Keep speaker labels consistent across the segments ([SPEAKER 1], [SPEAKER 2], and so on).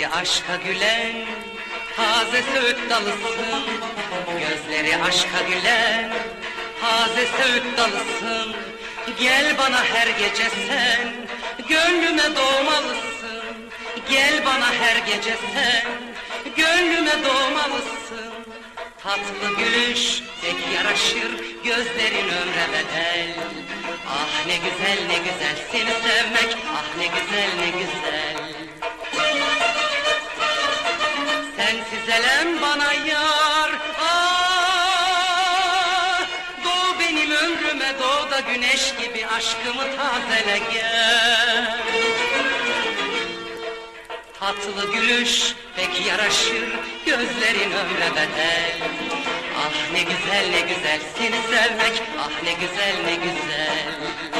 [SPEAKER 1] Gözleri aşka gülen taze söğüt dalısın Gözleri aşka gülen taze söğüt dalısın Gel bana her gece sen gönlüme doğmalısın. Gel bana her gece sen gönlüme doğmalısın. Tatlı gülüş pek yaraşır gözlerin ömre bedel. Ah ne güzel ne güzel seni sevmek ah ne güzel ne güzel Sensiz elem bana yar. Ah Doğ benim ömrüme doğ da güneş gibi aşkımı tazele gel. Tatlı gülüş pek yaraşır gözlerin ömre bedel. Ah ne güzel ne güzel seni sevmek ah ne güzel ne güzel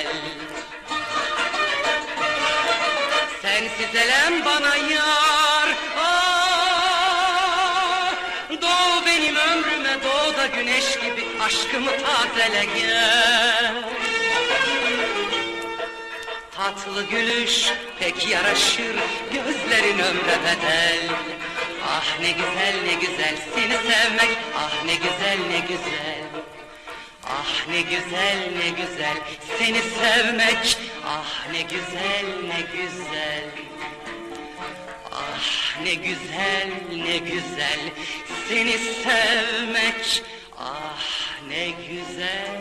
[SPEAKER 1] Sensiz elem bana yar. Ah, Doğ benim ömrüme doğ da güneş gibi aşkımı tazele gel. Tatlı gülüş pek yaraşır gözlerin ömre bedel. Ah ne güzel ne güzel seni sevmek ah ne güzel ne güzel Ah ne güzel ne güzel. Seni sevmek ah ne güzel ne güzel. Ah ne güzel ne güzel. Seni sevmek ah ne güzel